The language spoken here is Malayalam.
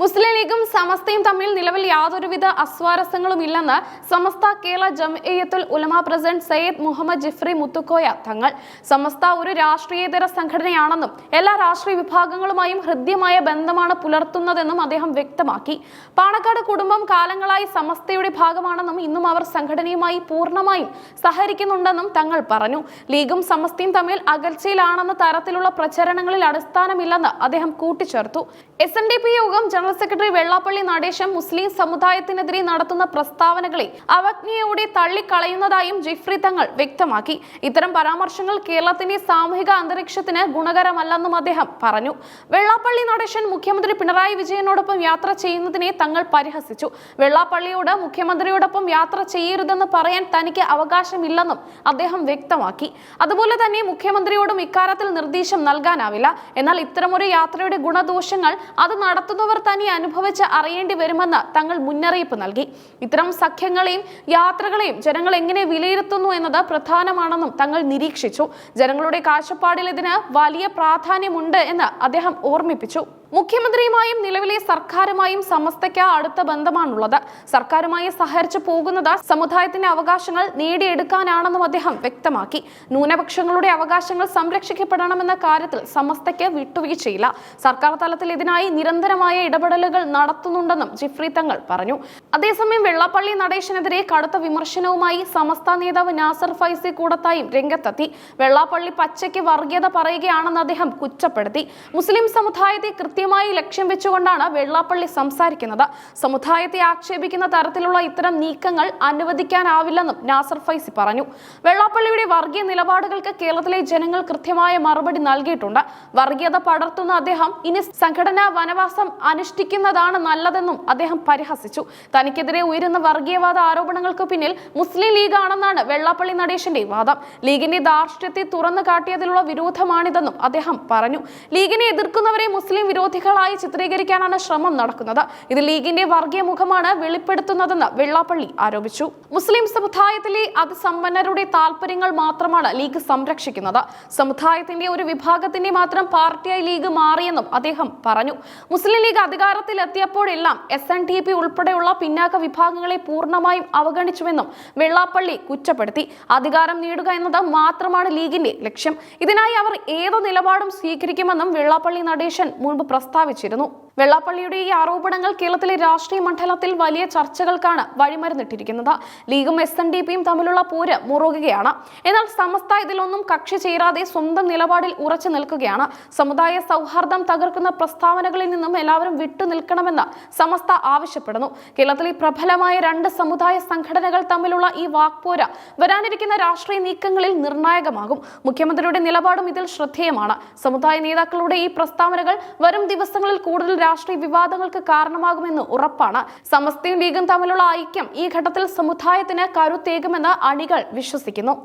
മുസ്ലിം ലീഗും സമസ്തയും തമ്മിൽ നിലവിൽ യാതൊരുവിധ അസ്വാരസ്യങ്ങളും ഇല്ലെന്ന് സമസ്ത കേരള ജംഇയത്തുൽ ഉലമ പ്രസിഡന്റ് സയ്യിദ് മുഹമ്മദ് ജിഫ്രി മുത്തുക്കോയ തങ്ങൾ. സമസ്ത ഒരു രാഷ്ട്രീയേതര സംഘടനയാണെന്നും എല്ലാ രാഷ്ട്രീയ വിഭാഗങ്ങളുമായും ഹൃദ്യമായ ബന്ധമാണ് പുലർത്തുന്നതെന്നും അദ്ദേഹം വ്യക്തമാക്കി. പാണക്കാട് കുടുംബം കാലങ്ങളായി സമസ്തയുടെ ഭാഗമാണെന്നും ഇന്നും അവർ സംഘടനയുമായി പൂർണമായും സഹകരിക്കുന്നുണ്ടെന്നും തങ്ങൾ പറഞ്ഞു. ലീഗും സമസ്തയും തമ്മിൽ അകൽച്ചയിലാണെന്ന തരത്തിലുള്ള പ്രചരണങ്ങളിൽ അടിസ്ഥാനമില്ലെന്ന് അദ്ദേഹം കൂട്ടിച്ചേർത്തു. എസ് യോഗം ജനറൽ സെക്രട്ടറി വെള്ളാപ്പള്ളി നടേശം മുസ്ലിം സമുദായത്തിനെതിരെ നടത്തുന്ന പ്രസ്താവനകളെ അവജ്ഞയോടെ തള്ളിക്കളയുന്നതായും ജിഫ്രി തങ്ങൾ വ്യക്തമാക്കി. ഇത്തരം പരാമർശങ്ങൾ കേരളത്തിന്റെ സാമൂഹിക അന്തരീക്ഷത്തിന് ഗുണകരമല്ലെന്നും അദ്ദേഹം പറഞ്ഞു. വെള്ളാപ്പള്ളി നടേശൻ മുഖ്യമന്ത്രി പിണറായി വിജയനോടൊപ്പം യാത്ര ചെയ്യുന്നതിനെ തങ്ങൾ പരിഹസിച്ചു. വെള്ളാപ്പള്ളിയോട് മുഖ്യമന്ത്രിയോടൊപ്പം യാത്ര ചെയ്യരുതെന്ന് പറയാൻ തനിക്ക് അവകാശമില്ലെന്നും അദ്ദേഹം വ്യക്തമാക്കി. അതുപോലെ തന്നെ മുഖ്യമന്ത്രിയോടും ഇക്കാര്യത്തിൽ നിർദ്ദേശം നൽകാനാവില്ല. എന്നാൽ ഇത്തരമൊരു യാത്രയുടെ ഗുണദോഷങ്ങൾ അത് നടത്തുന്നവർ തന്നെ അനുഭവിച്ച് അറിയേണ്ടി വരുമെന്ന് തങ്ങൾ മുന്നറിയിപ്പ് നൽകി. ഇത്തരം സഖ്യങ്ങളെയും യാത്രകളെയും ജനങ്ങൾ എങ്ങനെ വിലയിരുത്തുന്നു എന്നത് പ്രധാനമാണെന്നും തങ്ങൾ നിരീക്ഷിച്ചു. ജനങ്ങളുടെ കാഴ്ചപ്പാടിൽ ഇതിന് വലിയ പ്രാധാന്യമുണ്ട് എന്ന് അദ്ദേഹം ഓർമ്മിപ്പിച്ചു. മുഖ്യമന്ത്രിയുമായും നിലവിലെ സർക്കാരുമായും സമസ്തയ്ക്ക് അടുത്ത ബന്ധമാണുള്ളത്. സർക്കാരുമായി സഹകരിച്ചു പോകുന്നത് സമുദായത്തിന്റെ അവകാശങ്ങൾ നേടിയെടുക്കാനാണെന്നും അദ്ദേഹം വ്യക്തമാക്കി. ന്യൂനപക്ഷങ്ങളുടെ അവകാശങ്ങൾ സംരക്ഷിക്കപ്പെടണമെന്ന കാര്യത്തിൽ സമസ്തയ്ക്ക് വിട്ടുവീഴ്ചയില്ല. സർക്കാർ തലത്തിൽ ഇതിനായി നിരന്തരമായ ഇടപെടലുകൾ നടത്തുന്നുണ്ടെന്നും ജിഫ്രി തങ്ങൾ പറഞ്ഞു. അതേസമയം വെള്ളാപ്പള്ളി നടേശനെതിരെ കടുത്ത വിമർശനവുമായി സമസ്ത നേതാവ് നാസർ ഫൈസി കൂടത്തായും രംഗത്തെത്തി. വെള്ളാപ്പള്ളി പച്ചയ്ക്ക് വർഗീയത പറയുകയാണെന്ന് അദ്ദേഹം കുറ്റപ്പെടുത്തി. മുസ്ലിം സമുദായത്തെ കൃത്യമായി ലക്ഷ്യം വെച്ചുകൊണ്ടാണ് വെള്ളാപ്പള്ളി സംസാരിക്കുന്നത്. സമുദായത്തെ ആക്ഷേപിക്കുന്ന തരത്തിലുള്ള ഇത്തരം നീക്കങ്ങൾ അനുവദിക്കാനാവില്ലെന്നും നാസർ ഫൈസി പറഞ്ഞു. വെള്ളാപ്പള്ളിയുടെ വർഗീയ നിലപാടുകൾക്ക് കേരളത്തിലെ ജനങ്ങൾ കൃത്യമായ മറുപടി നൽകിയിട്ടുണ്ട്. വർഗീയത പടർത്തുന്ന അദ്ദേഹം ഇനി സംഘടനാ വനവാസം അനുഷ്ഠിക്കുന്നതാണ് നല്ലതെന്നും അദ്ദേഹം പരിഹസിച്ചു. തനിക്കെതിരെ ഉയരുന്ന വർഗീയവാദ ആരോപണങ്ങൾക്ക് പിന്നിൽ മുസ്ലിം ലീഗാണെന്നാണ് വെള്ളാപ്പള്ളി നടേശന്റെ വാദം. ലീഗിന്റെ ധാർഷ്ട്യത്തെ തുറന്നു കാട്ടിയതിലുള്ള വിരോധമാണിതെന്നും അദ്ദേഹം പറഞ്ഞു. ലീഗിനെ എതിർക്കുന്നവരെ മുസ്ലിം വിരോധികളായി ചിത്രീകരിക്കാനാണ് ശ്രമം നടക്കുന്നത്. ഇത് ലീഗിന്റെ വർഗീയ മുഖമാണ് വെളിപ്പെടുത്തുന്നതെന്ന് വെള്ളാപ്പള്ളി ആരോപിച്ചു. മുസ്ലിം സമുദായത്തിലെ അതിസമ്പന്നരുടെ താല്പര്യങ്ങൾ മാത്രമാണ് ലീഗ് സംരക്ഷിക്കുന്നത്. സമുദായത്തിന്റെ ഒരു വിഭാഗത്തിന്റെ മാത്രം പാർട്ടിയായി ലീഗ് മാറിയെന്നും അദ്ദേഹം പറഞ്ഞു. മുസ്ലിം ലീഗ് അധികാരത്തിലെത്തിയപ്പോഴെല്ലാം എസ് എൻ ഡി പി ഉൾപ്പെടെയുള്ള പിന്നാക്ക വിഭാഗങ്ങളെ പൂർണമായും അവഗണിച്ചുവെന്നും വെള്ളാപ്പള്ളി കുറ്റപ്പെടുത്തി. അധികാരം നേടുക എന്നത് മാത്രമാണ് ലീഗിന്റെ ലക്ഷ്യം. ഇതിനായി അവർ ഏത് നിലപാടും സ്വീകരിക്കുമെന്നും വെള്ളാപ്പള്ളി നടേശൻ മുൻപ് പ്രസ്താവിച്ചിരുന്നു വെള്ളാപ്പള്ളിയുടെ ഈ ആരോപണങ്ങൾ കേരളത്തിലെ രാഷ്ട്രീയ മണ്ഡലത്തിൽ വലിയ ചർച്ചകൾക്കാണ് വഴിമരുന്നിട്ടിരിക്കുന്നത്. ലീഗും എസ് എൻ ഡി പിയും തമ്മിലുള്ള പോര് മുറുകുകയാണ്. എന്നാൽ സമസ്ത ഇതിലൊന്നും കക്ഷി ചേരാതെ സ്വന്തം നിലപാടിൽ ഉറച്ചു നിൽക്കുകയാണ്. സമുദായ സൗഹാർദ്ദം തകർക്കുന്ന പ്രസ്താവനകളിൽ നിന്നും എല്ലാവരും വിട്ടുനിൽക്കണമെന്ന് സമസ്ത ആവശ്യപ്പെടുന്നു. കേരളത്തിലെ പ്രബലമായ രണ്ട് സമുദായ സംഘടനകൾ തമ്മിലുള്ള ഈ വാക്പോര വരാനിരിക്കുന്ന രാഷ്ട്രീയ നീക്കങ്ങളിൽ നിർണായകമാകും. മുഖ്യമന്ത്രിയുടെ നിലപാടും ഇതിൽ ശ്രദ്ധേയമാണ്. സമുദായ നേതാക്കളുടെ ഈ പ്രസ്താവനകൾ വരും ദിവസങ്ങളിൽ കൂടുതൽ രാഷ്ട്രീയ വിവാദങ്ങൾക്ക് കാരണമാകുമെന്ന് ഉറപ്പാണ്. സമസ്തയും ലീഗും തമ്മിലുള്ള ഐക്യം ഈ ഘട്ടത്തിൽ സമുദായത്തിന് കരുത്തേകുമെന്ന് അണികൾ വിശ്വസിക്കുന്നു.